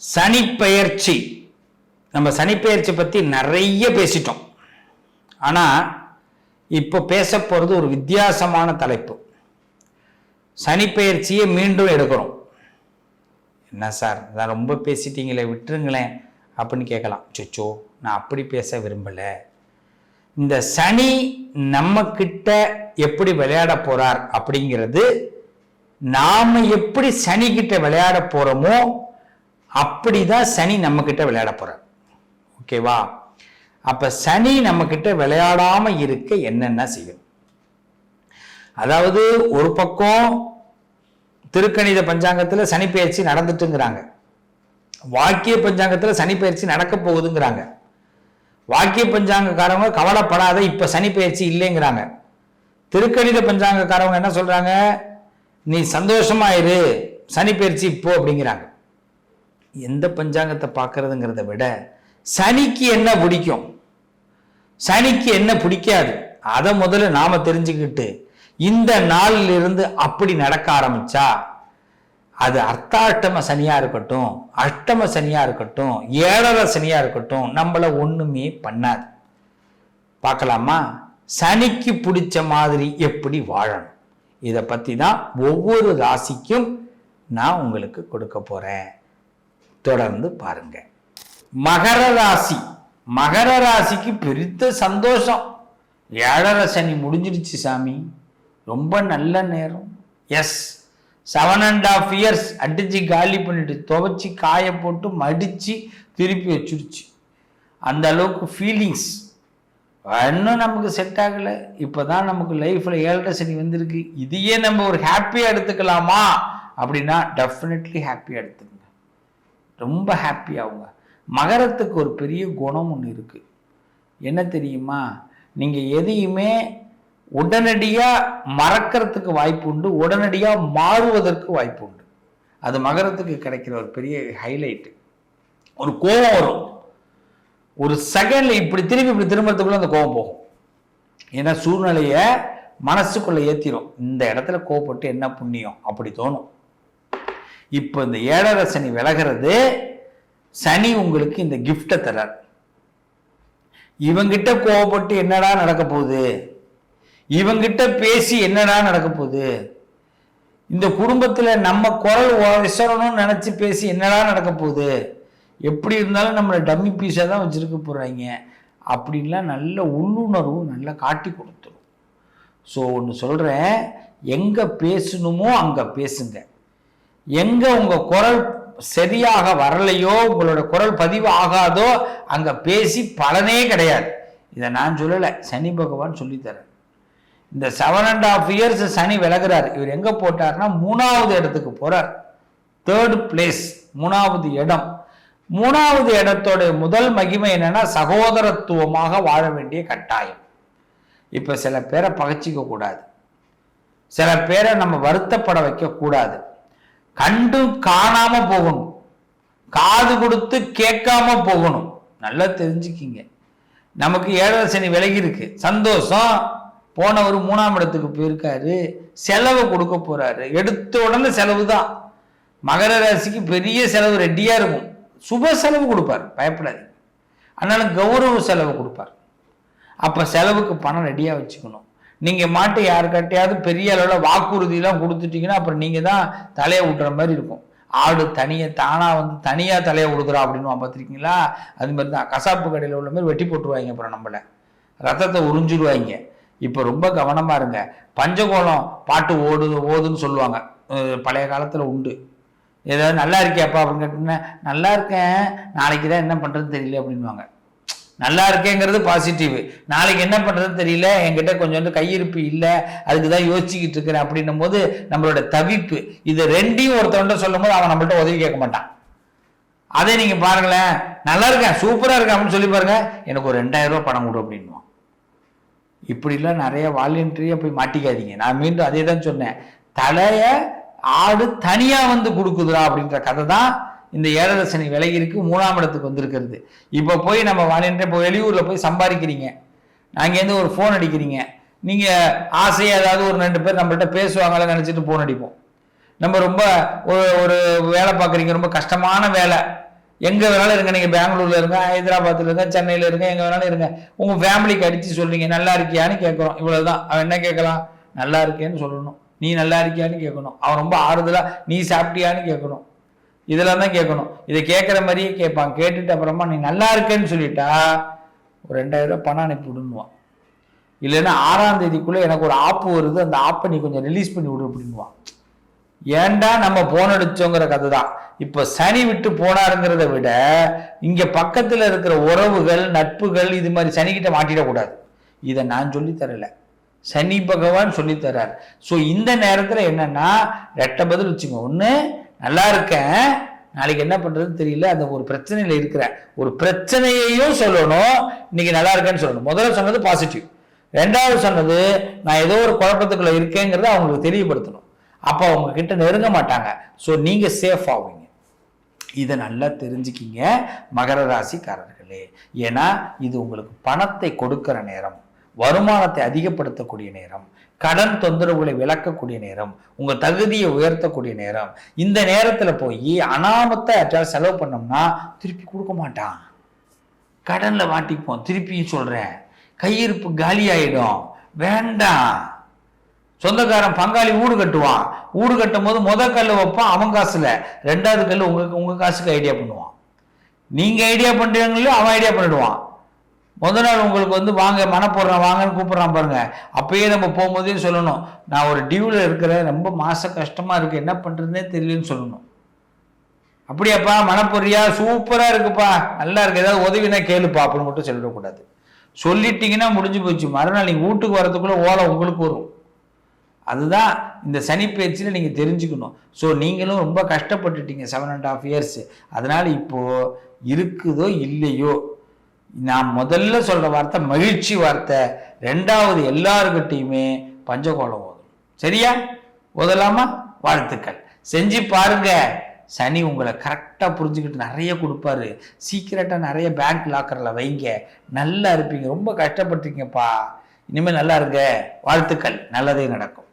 சனிப்பெயர்ச்சி. நம்ம சனிப்பெயர்ச்சி பற்றி நிறைய பேசிட்டோம். ஆனால் இப்போ பேச போகிறது ஒரு வித்தியாசமான தலைப்பு. சனிப்பெயர்ச்சியை மீண்டும் எடுக்கிறோம். என்ன சார் நான் ரொம்ப பேசிட்டீங்களே விட்டுருங்களேன் அப்படின்னு கேட்கலாம். சொச்சோ நான் அப்படி பேச விரும்பலை. இந்த சனி நம்ம கிட்ட எப்படி விளையாட போறார் அப்படிங்கிறது நாம் எப்படி சனி கிட்ட விளையாட போகிறோமோ அப்படிதான் சனி நம்ம கிட்ட விளையாட போறார் ஓகேவா அப்ப சனி நம்ம கிட்ட விளையாடாம இருக்க என்னென்ன செய்யும்? அதாவது ஒரு பக்கம் திருக்கணித பஞ்சாங்கத்துல சனி பயிற்சி நடந்துட்டுங்கிறாங்க. வாக்கிய பஞ்சாங்கத்துல சனி பயிற்சி நடக்க போகுதுங்கிறாங்க. வாக்கிய பஞ்சாங்கக்காரவங்க கவலைப்படாத இப்ப சனி பயிற்சி இல்லைங்கிறாங்க. திருக்கணித பஞ்சாங்கக்காரவங்க என்ன சொல்றாங்க? நீ சந்தோஷமா இரு சனி பயிற்சி இப்போ அப்படிங்கிறாங்க. எந்த பஞ்சாங்கத்தை பார்க்கறதுங்கிறத விட சனிக்கு என்ன பிடிக்கும்? சனிக்கு என்ன பிடிக்காது? அதை முதல்ல நாம தெரிஞ்சுக்கிட்டு இந்த நாளில் இருந்து அப்படி நடக்க ஆரம்பிச்சா அது அர்த்தாட்டம சனியா இருக்கட்டும் அஷ்டம சனியா இருக்கட்டும் ஏழரை சனியா இருக்கட்டும் நம்மள ஒண்ணுமே பண்ணாது. பார்க்கலாமா? சனிக்கு பிடிச்ச மாதிரி எப்படி வாழணும்? இதை பத்தி தான் ஒவ்வொரு ராசிக்கும் நான் உங்களுக்கு கொடுக்க போறேன். தொடர்ந்து பாருங்க. மகர ராசி. மகர ராசிக்கு பெருத்த சந்தோஷம். ஏழரை சனி முடிஞ்சிடுச்சு சாமி. ரொம்ப நல்ல நேரம். Yes seven and half years அடித்து காலி பண்ணிட்டு துவைச்சி காய போட்டு மடித்து திருப்பி வச்சிருச்சு. அந்த அளவுக்கு ஃபீலிங்ஸ் இன்னும் நமக்கு செட் ஆகலை. இப்போ தான் நமக்கு லைஃப்பில் ஏழரை சனி வந்திருக்கு. இதையே நம்ம ஒரு ஹாப்பியாக எடுத்துக்கலாமா? அப்படின்னா டெஃபினெட்லி ஹாப்பியாக எடுத்துக்கணும். ரொம்ப ஹாப்பி ஆகுங்க. மகரத்துக்கு ஒரு பெரிய குணம் ஒன்று இருக்குது என்ன தெரியுமா? நீங்கள் எதையுமே உடனடியாக மறக்கிறதுக்கு வாய்ப்பு உண்டு உடனடியாக மாறுவதற்கு வாய்ப்பு உண்டு. அது மகரத்துக்கு கிடைக்கிற ஒரு பெரிய ஹைலைட்டு ஒரு கோபம் வரும். ஒரு செகண்டில் இப்படி திரும்பி இப்படி திரும்புறதுக்குள்ளே அந்த கோபம் போகும். ஏன்னா சூழ்நிலையை மனசுக்குள்ளே ஏற்றிடும் இந்த இடத்துல கோவப்பட்டு என்ன புண்ணியம்? அப்படி தோணும். இப்போ இந்த ஏழரை சனி விலகிறது சனி உங்களுக்கு இந்த கிஃப்டை தரார் இவங்கிட்ட கோவப்பட்டு என்னடா நடக்க போகுது? இவங்கிட்ட பேசி என்னடா நடக்க போகுது? இந்த குடும்பத்தில் நம்ம குரல் விசரணும்னு நினச்சி பேசி என்னடா நடக்க போகுது? எப்படி இருந்தாலும் நம்மளை டம்மி பீஸாக தான் வச்சுருக்க போகிறாங்க அப்படின்லாம் நல்ல உள்ளுணர்வு நல்லா காட்டி கொடுத்துரும். ஸோ ஒன்று சொல்கிறேன் எங்கே பேசணுமோ அங்கே பேசுங்க. எங்கே உங்கள் குரல் சரியாக வரலையோ உங்களோட குரல் பதிவு ஆகாதோ அங்கே பேசி பலனே கிடையாது. இதை நான் சொல்லலை சனி பகவான் சொல்லித்தரேன் இந்த seven and half years Shani விலகிறார். இவர் எங்கே போட்டார்னா மூணாவது இடத்துக்கு போகிறார் தேர்ட் பிளேஸ் மூணாவது இடம். மூணாவது இடத்தோட முதல் மகிமை என்னன்னா சகோதரத்துவமாக வாழ வேண்டிய கட்டாயம். இப்போ சில பேரை பகச்சிக்க கூடாது. சில பேரை நம்ம வருத்தப்பட வைக்க கூடாது கண்டு காணாம போகணும். காது கொடுத்து கேட்காம போகணும். நல்லா தெரிஞ்சுக்கிங்க. நமக்கு ஏழரை சனி விலகி இருக்கு. சந்தோஷம். போனவர் மூணாம் இடத்துக்கு போயிருக்காரு. செலவு கொடுக்க போறாரு. எடுத்த உடனே செலவு தான். மகர ராசிக்கு பெரிய செலவு ரெடியா இருக்கும். சுப செலவு கொடுப்பார். பயப்படாதீங்க. அதனால கௌரவ செலவு கொடுப்பார். அப்போ செலவுக்கு பணம் ரெடியாக வச்சுக்கணும். நீங்கள் மாட்டு யாருக்கிட்டையாவது பெரிய அளவில் வாக்குறுதியெல்லாம் கொடுத்துட்டீங்கன்னா அப்புறம் நீங்கள் தான் தலையை விட்டுற மாதிரி இருக்கும். ஆடு தனியை தானாக வந்து தனியாக தலையை விடுக்குறா அப்படின்னு பார்த்துருக்கீங்களா? அது மாதிரி தான். கசாப்பு கடையில் உள்ள மாதிரி வெட்டி போட்டுருவாங்க அப்புறம் நம்மளை. ரத்தத்தை உறிஞ்சிடுவாங்க இப்போ ரொம்ப கவனமாக இருங்க. பஞ்சகோலம் பாட்டு ஓடுது ஓதுன்னு சொல்லுவாங்க. பழைய காலத்தில் உண்டு. ஏதாவது நல்லா இருக்கியாப்பா அப்படின்னு கேட்டீங்கன்னா நல்லா இருக்கேன். நாளைக்கு தான் என்ன பண்ணுறதுன்னு தெரியல அப்படின்வாங்க நல்லா இருக்கேங்கிறது பாசிட்டிவ் நாளைக்கு என்ன பண்ணுறதுன்னு தெரியல என்கிட்ட கொஞ்சோண்டு கையிருப்பு இல்லை அதுக்கு தான் யோசிச்சுக்கிட்டு இருக்கிறேன் அப்படின்னும் போது நம்மளோட தவிப்பு. இது ரெண்டையும் ஒருத்தவன்ட்ட சொல்லும் போது அவன் நம்மள்ட்ட உதவி கேட்க மாட்டான். அதே நீங்கள் பாருங்களேன். நல்லா இருக்கேன் சூப்பராக இருக்கேன் அப்படின்னு சொல்லி பாருங்க. எனக்கு ஒரு ரெண்டாயிரம் ரூபா பணம் கொடு அப்படின்வான் இப்படிலாம் நிறைய வாலண்டியரியாக போய் மாட்டிக்காதீங்க. நான் மீண்டும் அதே தான் சொன்னேன். தலையை ஆடு தனியாக வந்து கொடுக்குதுரா அப்படின்ற கதை தான் இந்த ஏழரசனை சனி விலகி இருக்கு மூணாம் இடத்துக்கு வந்திருக்கிறது. இப்போ போய் நம்ம வாலண்டியர் இப்போ வெளியூரில் போய் சம்பாதிக்கிறீங்க. அங்கேருந்து ஒரு ஃபோன் அடிக்கிறீங்க. நீங்கள் ஆசையாக ஏதாவது ஒரு ரெண்டு பேர் நம்மள்கிட்ட பேசுவாங்களே நினச்சிட்டு ஃபோன் அடிப்போம். நம்ம ரொம்ப ஒரு ஒரு வேலை பார்க்குறீங்க ரொம்ப கஷ்டமான வேலை. எங்கே வேணாலும் இருங்க நீங்கள் பெங்களூரில் இருங்க ஹைதராபாத்தில் இருங்க சென்னையில் இருங்க எங்கே வேணாலும் இருங்க. உங்கள் ஃபேமிலிக்கு அடித்து சொல்கிறீங்க நல்லா இருக்கியான்னு கேட்குறோம். இவ்வளோ தான் அவன் என்ன கேட்கலாம்? நல்லா இருக்கேன்னு சொல்லணும். நீ நல்லா இருக்கியான்னு கேட்கணும். அவன் ரொம்ப ஆறுதலாக நீ சாப்பிட்டியான்னு கேட்கணும். இதெல்லாம் தான் கேட்கணும். இதை கேட்குற மாதிரியே கேட்பான். கேட்டுட்டு அப்புறமா நீ நல்லா இருக்கேன்னு சொல்லிட்டா ஒரு ரெண்டாயிரம் ரூபா பணம் அனுப்பி விடுன்னுவான் இல்லைன்னா ஆறாம் தேதிக்குள்ளே எனக்கு ஒரு ஆப்பு வருது. அந்த ஆப்பை நீ கொஞ்சம் ரிலீஸ் பண்ணி விடு அப்படின்வான் ஏன்டா நம்ம போன் அடிச்சோங்கிற கதை தான் இப்போ சனி விட்டு போனாருங்கிறத விட இங்கே பக்கத்தில் இருக்கிற உறவுகள் நட்புகள் இது மாதிரி சனிக்கிட்ட மாட்டிடக்கூடாது. இதை நான் சொல்லி தரல. சனி பகவான் சொல்லித்தரார் தர்றார் ஸோ இந்த நேரத்தில் என்னன்னா ரெட்ட பதில் வச்சுங்க ஒன்று நல்லா இருக்கேன். நாளைக்கு என்ன பண்ணுறதுன்னு தெரியல. அந்த ஒரு பிரச்சனையில் இருக்கிற ஒரு பிரச்சனையையும் சொல்லணும். இன்னைக்கு நல்லா இருக்கேன்னு சொல்லணும். முதல்ல சொன்னது பாசிட்டிவ் ரெண்டாவது சொன்னது நான் ஏதோ ஒரு குழப்பத்துக்குள்ள இருக்கேங்கிறத அவங்களுக்கு தெரியப்படுத்தணும். அப்போ அவங்க கிட்ட நெருங்க மாட்டாங்க. ஸோ நீங்கள் சேஃப் ஆகுங்க இதை நல்லா தெரிஞ்சுக்கிங்க மகர ராசிக்காரர்களே. ஏன்னா இது உங்களுக்கு பணத்தை கொடுக்கிற நேரம். வருமானத்தை அதிகப்படுத்தக்கூடிய நேரம் கடன் தொந்தரவுகளை விளக்கக்கூடிய நேரம் உங்க தகுதியை உயர்த்தக்கூடிய நேரம் இந்த நேரத்துல போய் அனாமத்தை யார்ட்டாவது செலவு பண்ணோம்னா திருப்பி கொடுக்க மாட்டான். கடன்ல மாட்டிப்போம் திருப்பியும் சொல்றேன். கையிருப்பு காலி ஆயிடும். வேண்டாம். சொந்தக்காரன் பங்காளி வீடு கட்டுவான். வீடு கட்டும் போது முத கல் வைப்பான் அவன் காசுல. ரெண்டாவது கல் உங்க உங்க காசுக்கு ஐடியா பண்ணுவான். நீங்க ஐடியா பண்றீங்களோ அவன் ஐடியா பண்ணிடுவான். முத நாள் உங்களுக்கு வந்து வாங்க மன போடுறான் வாங்கன்னு கூப்பிட்றான் பாருங்க. அப்பயே நம்ம போகும்போதே சொல்லணும். நான் ஒரு டியூவில் இருக்கிறேன் ரொம்ப மாச கஷ்டமாக இருக்குது என்ன பண்ணுறதுனே தெரியலன்னு சொல்லணும். அப்படியாப்பா மனப்பொறியா சூப்பராக இருக்குப்பா. நல்லா இருக்கு. ஏதாவது உதவினா கேளுப்பா அப்படின்னு மட்டும் சொல்லிடக்கூடாது. சொல்லிட்டீங்கன்னா முடிஞ்சு போச்சு. மறுநாள் நீங்கள் வீட்டுக்கு வரதுக்குள்ளே ஓலை உங்களுக்கு வரும். அதுதான் இந்த சனி பயிற்சியில் நீங்கள் தெரிஞ்சுக்கணும். ஸோ நீங்களும் ரொம்ப கஷ்டப்பட்டுட்டீங்க செவன் அண்ட் ஆஃப் இயர்ஸ் அதனால் இப்போது இருக்குதோ இல்லையோ நான் முதல்ல சொல்கிற வார்த்தை மகிழ்ச்சி வார்த்தை. ரெண்டாவது எல்லாருக்கிட்டையுமே பஞ்சகோலம் ஓதணும். சரியா? ஓதலாமா? வாழ்த்துக்கள். செஞ்சு பாருங்க. சனி உங்களை கரெக்டாக புரிஞ்சுக்கிட்டு நிறைய கொடுப்பாரு. சீக்கிரட்டாக நிறைய பேங்க் லாக்கரில் வைங்க. நல்லா இருப்பீங்க. ரொம்ப கஷ்டப்பட்டீங்கப்பா இனிமேல் நல்லா இருங்க. வாழ்த்துக்கள். நல்லதே நடக்கும்.